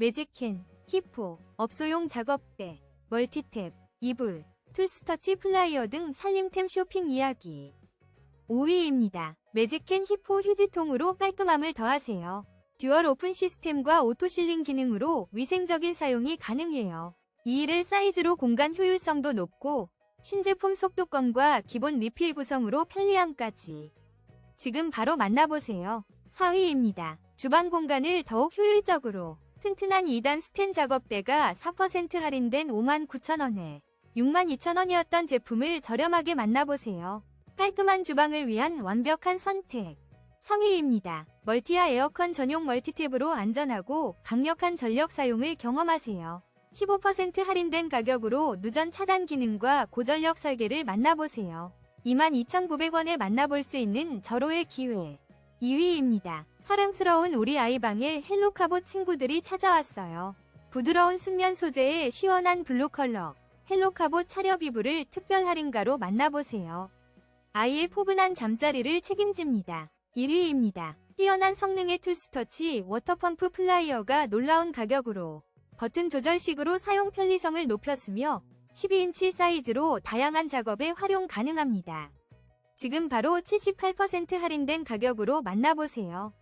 매직캔, 히포, 업소용 작업대, 멀티탭, 이불, 툴스터치 플라이어 등 살림템 쇼핑 이야기. 5위입니다. 매직캔 히포 휴지통으로 깔끔함을 더하세요. 듀얼 오픈 시스템과 오토실링 기능으로 위생적인 사용이 가능해요. 2위를 사이즈로 공간 효율성도 높고 신제품 속도감과 기본 리필 구성으로 편리함까지. 지금 바로 만나보세요. 4위입니다. 주방 공간을 더욱 효율적으로 튼튼한 2단 스텐 작업대가 4% 할인된 59,000원에 62,000원이었던 제품을 저렴하게 만나보세요. 깔끔한 주방을 위한 완벽한 선택. 3위입니다. 멀티아 에어컨 전용 멀티탭으로 안전하고 강력한 전력 사용을 경험하세요. 15% 할인된 가격으로 누전 차단 기능과 고전력 설계를 만나보세요. 22,900원에 만나볼 수 있는 절호의 기회. 2위입니다. 사랑스러운 우리 아이방에 헬로카보 친구들이 찾아왔어요. 부드러운 순면 소재의 시원한 블루 컬러 헬로카보 이불을 특별 할인가로 만나보세요. 아이의 포근한 잠자리를 책임집니다. 1위입니다. 뛰어난 성능의 툴스터치 워터펌프 플라이어가 놀라운 가격으로 버튼 조절식으로 사용 편리성을 높였으며 12인치 사이즈로 다양한 작업에 활용 가능합니다. 지금 바로 78% 할인된 가격으로 만나보세요.